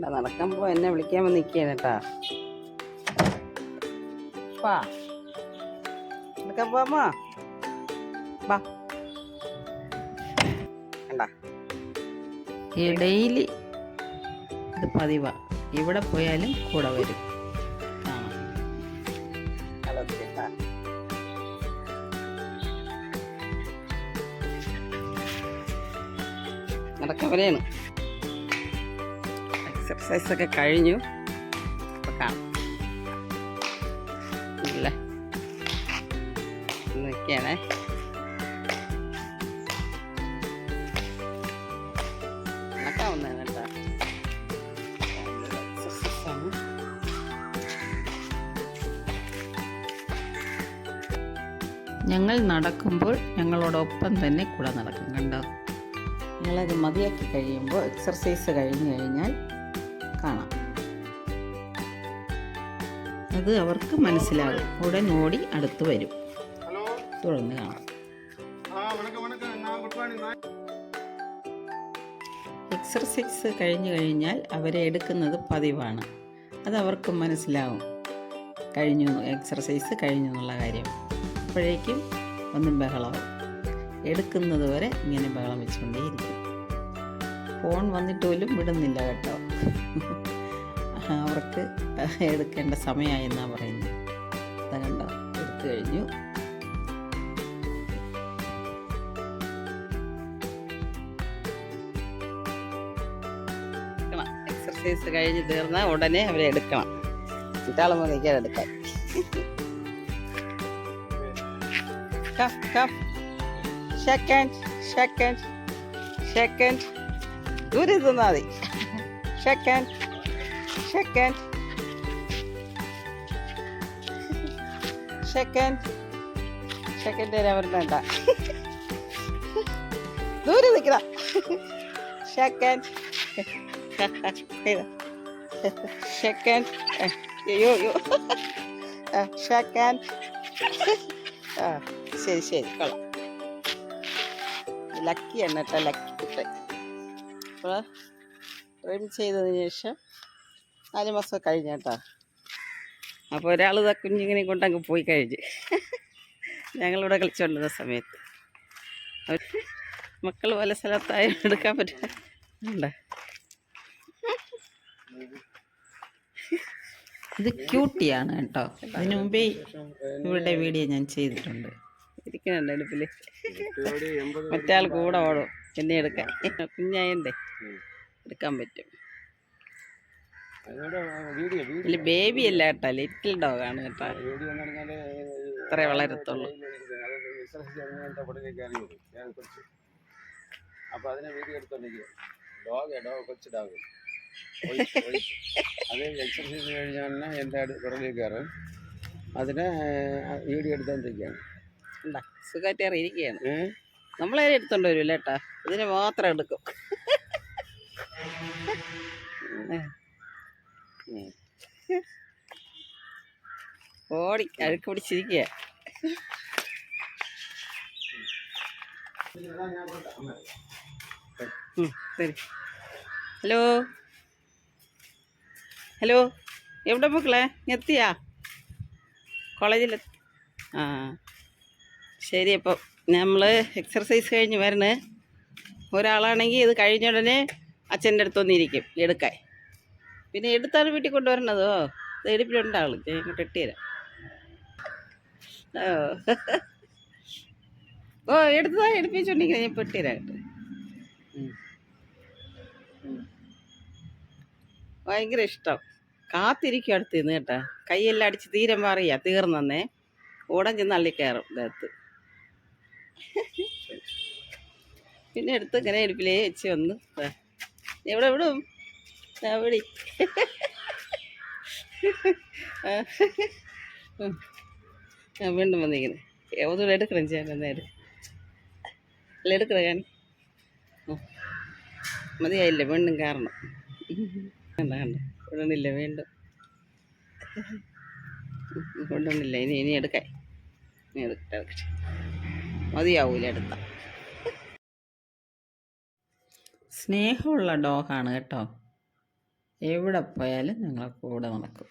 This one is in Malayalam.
ഇല്ല, നടക്കുമ്പോ എന്നെ വിളിക്കാൻ വന്ന് നിൽക്കുകയാണ് കേട്ടാ. വാ. നടക്കാൻ പോവാമോ വാ. ഡെയിലി ഇത് പതിവാ. ഇവിടെ പോയാലും കൂടെ വരും. നടക്കാൻ നടക്കവരെയാണ് എക്സർസൈസ് ഒക്കെ കഴിഞ്ഞു ഇപ്പൊ കാണാം ഇല്ലേ കേട്ടോ ഞങ്ങൾ നടക്കുമ്പോൾ ഞങ്ങളോടൊപ്പം തന്നെ കൂടെ നടക്കും കണ്ടോ ഞങ്ങളത് മതിയാക്കി കഴിയുമ്പോൾ എക്സർസൈസ് കഴിഞ്ഞ് കഴിഞ്ഞാൽ കാണാം. അത് അവർക്ക് മനസ്സിലാകും ഉടൻ ഓടി അടുത്ത് വരും. തുടർന്ന് കാണാം എക്സർസൈസ് കഴിഞ്ഞു കഴിഞ്ഞാൽ അവരെ എടുക്കുന്നത് പതിവാണ്. അത് അവർക്കും മനസ്സിലാവും. കഴിഞ്ഞു എക്സർസൈസ് കഴിഞ്ഞു എന്നുള്ള കാര്യം. അപ്പോഴേക്കും ഒന്നും ബഹളമാവും എടുക്കുന്നത് വരെ ഇങ്ങനെ ബഹളം വെച്ചുകൊണ്ടേയിരിക്കും. ഫോൺ വന്നിട്ട് പോലും വിടുന്നില്ല കേട്ടോ. അവർക്ക് എടുക്കേണ്ട സമയമായെന്നാണ് പറയുന്നത് അതുകൊണ്ട് കണ്ടോ എടുത്തു കഴിഞ്ഞു. എക്സർസൈസ് കഴിഞ്ഞ് തീർന്നാൽ ഉടനെ അവരെ എടുക്കണം. ചുറ്റാളം എടുക്കാം. എടുക്കാൻ സെക്കൻഡ് സെക്കൻഡ് സെക്കൻഡ് ദൂരെ തിന്നാ മതി. സെക്കൻഡ് സെക്കൻഡ് സെക്കൻഡ് സെക്കൻഡ് തരാൻ പറ്റണ്ട ദൂരെ നിൽക്കണ സെക്കൻഡ് സെക്കൻഡ് അയ്യോ അയ്യോ. സെക്കൻഡ് ആ ശരി ശരി. കൊള്ളാം. ലക്കിയാണ് കേട്ടോ ലക്കി കിട്ടേ അപ്പോൾ ട്രിം ചെയ്തതിന് ശേഷം നാല് മാസം കഴിഞ്ഞ കേട്ടോ. അപ്പോൾ ഒരാൾ ഇതാ കുഞ്ഞിങ്ങനെ കൊണ്ടങ്ങ് പോയി കഴിഞ്ഞ്. ഞങ്ങളിവിടെ കളിച്ചുകൊണ്ടിരുന്ന സമയത്ത്. അവർ മക്കൾ പല സ്ഥലത്തായ എടുക്കാൻ പറ്റില്ല ഇത് ക്യൂട്ടിയാണ് കേട്ടോ. അതിനു മുമ്പേ ഇവരുടെ വീഡിയോ ഞാൻ ചെയ്തിട്ടുണ്ട്. ഇരിക്കുന്നുണ്ട് അടുപ്പിൽ മറ്റാൾ കൂടെ ഓടും. എന്നെ എടുക്കാൻ. കുഞ്ഞായണ്ടേ എടുക്കാൻ പറ്റും. ബേബി അല്ല കേട്ടാ ലിറ്റിൽ ഡോഗ് ആണ് കേട്ടാ. ഇത്രേ വളരത്തുള്ളൂ. അപ്പോൾ അതിനെ വീഡിയോ എക്സർസൈസ് അതിനെ വീഡിയോ എടുത്തോണ്ട് വരില്ല ഇതിനെ മാത്രം എടുക്കും. ഓടി അഴുക്ക് പിടിച്ചിരിക്കുക ശരി ഹലോ? ഹലോ? എവിടെ മക്കളെ? എത്തിയാ? കോളേജിൽ ആ. ശരി അപ്പം നമ്മൾ എക്സർസൈസ് കഴിഞ്ഞ് വരണേ. ഒരാളാണെങ്കിൽ ഇത് കഴിഞ്ഞ ഉടനെ അച്ഛന്റെ അടുത്ത് ഇരിക്കും എടുക്കാൻ. പിന്നെ എടുത്താണ് വീട്ടിൽ കൊണ്ടുവരണതോ? ഇത് എടുപ്പിലുണ്ട് ആൾ ഞാൻ ഇങ്ങോട്ട് ഇട്ടുതരാം ഓ. എടുത്താ എടുപ്പിച്ചുണ്ടെങ്കിൽ ഞാൻ പെട്ടിരാ കേട്ടോ ഉം. ഉം. ഭയങ്കര ഇഷ്ടം. കാത്തിരിക്കും അടുത്ത് നിന്ന് കേട്ടാ. കൈയെല്ലാം അടിച്ച് തീരെ മാറിയാ. തീർന്നേ ഓടം ചെന്ന് അള്ളി കയറും ഇതകത്ത്. പിന്നെ എടുത്ത് ഇങ്ങനെ എടുപ്പിലേ വെച്ച് വന്ന്. എവിടെ വിടും? വിളി വീണ്ടും വന്നിരിക്കുന്നത് ഒന്നുകൂടെ എടുക്കണം ചെയ്യാൻ നേരം അല്ല എടുക്കണ കാണി മതിയായില്ല വീണ്ടും കാരണം. കണ്ട കണ്ട വിടണില്ല വീണ്ടും. കൊണ്ടുവന്നില്ല ഇനി ഇനി എടുക്കാൻ. ഇനി എടുക്കട്ടെ മതിയാവൂല എടുത്ത. സ്നേഹമുള്ള ഡോഗാണ് കേട്ടോ. എവിടെ പോയാലും ഞങ്ങളെ കൂടെ നടക്കും.